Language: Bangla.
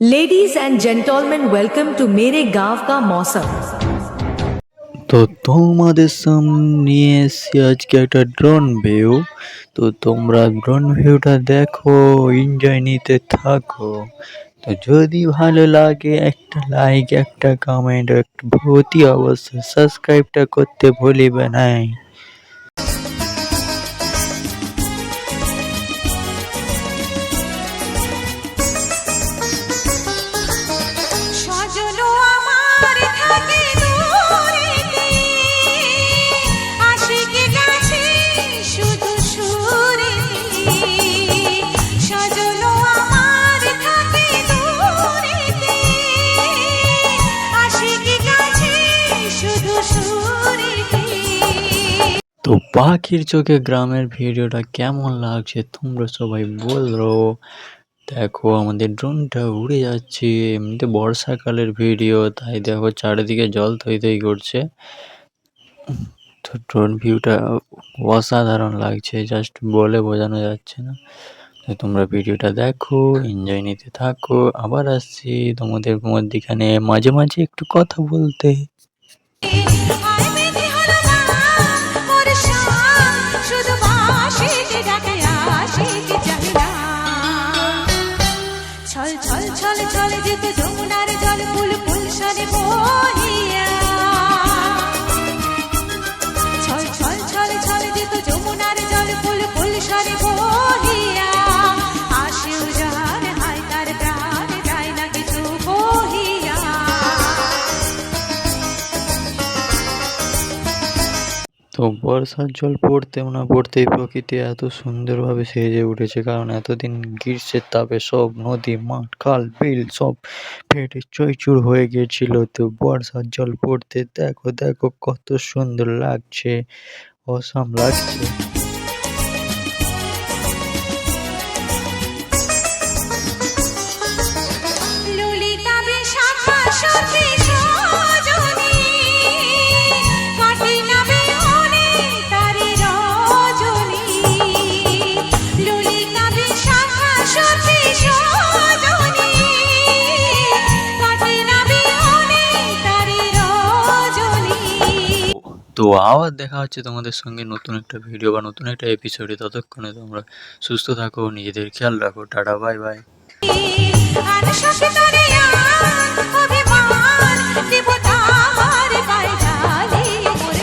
Ladies and gentlemen, welcome to मेरे गांव का मौसम তো তোমাদের সামনে নিয়ে এসেছি আজকে একটা ড্রোন ভিউ তো তোমরা ড্রোন ভিউটা দেখো এনজয় নিতে থাকো তো যদি ভালো লাগে একটা লাইক একটা কমেন্ট একটা অতি অবশ্যই সাবস্ক্রাইবটা করতে ভুলিবে নাই তো পাখির চোখে গ্রামের ভিডিওটা কেমন লাগছে তোমরা সবাই বলো দেখো আমাদের ড্রোনটা উড়ে যাচ্ছে, এমনিতে বর্ষাকালের ভিডিও তাই দেখো চারিদিকে জল থই থই করছে। তো ড্রোন ভিউটা অসাধারণ লাগছে জাস্ট বলে বোঝানো যাচ্ছে না। তো তোমরা ভিডিওটা দেখো এনজয় নিতে থাকো। আবার আসছি তোমাদের মধ্যিখানে মাঝে মাঝে একটু কথা বলতে। ছল ছল ছল ছল যেতে যমুনার জল ফুল ফুল সরে বহিয়া তো বর্ষার জল পড়তেও না পড়তেই প্রকৃতি এত সুন্দরভাবে সেজে উঠেছে, কারণ এতদিন গ্রীষ্মের তাপে সব নদী, মাঠ, খাল, বিল সব ফেটে চইচুর হয়ে গিয়েছিল। তো বর্ষার জল পড়তে দেখো দেখো কত সুন্দর লাগছে, অসাম লাগছে। তো আবার দেখা হচ্ছে তোমাদের সঙ্গে নতুন একটা ভিডিও বা নতুন একটা এপিসোডে ততক্ষণে তোমরা সুস্থ থাকো, নিজেদের খেয়াল রাখো। টাটা বাই বাই আর শোষে তারে আর অভিমান দেব তাহার পায়ে ঢালি মোর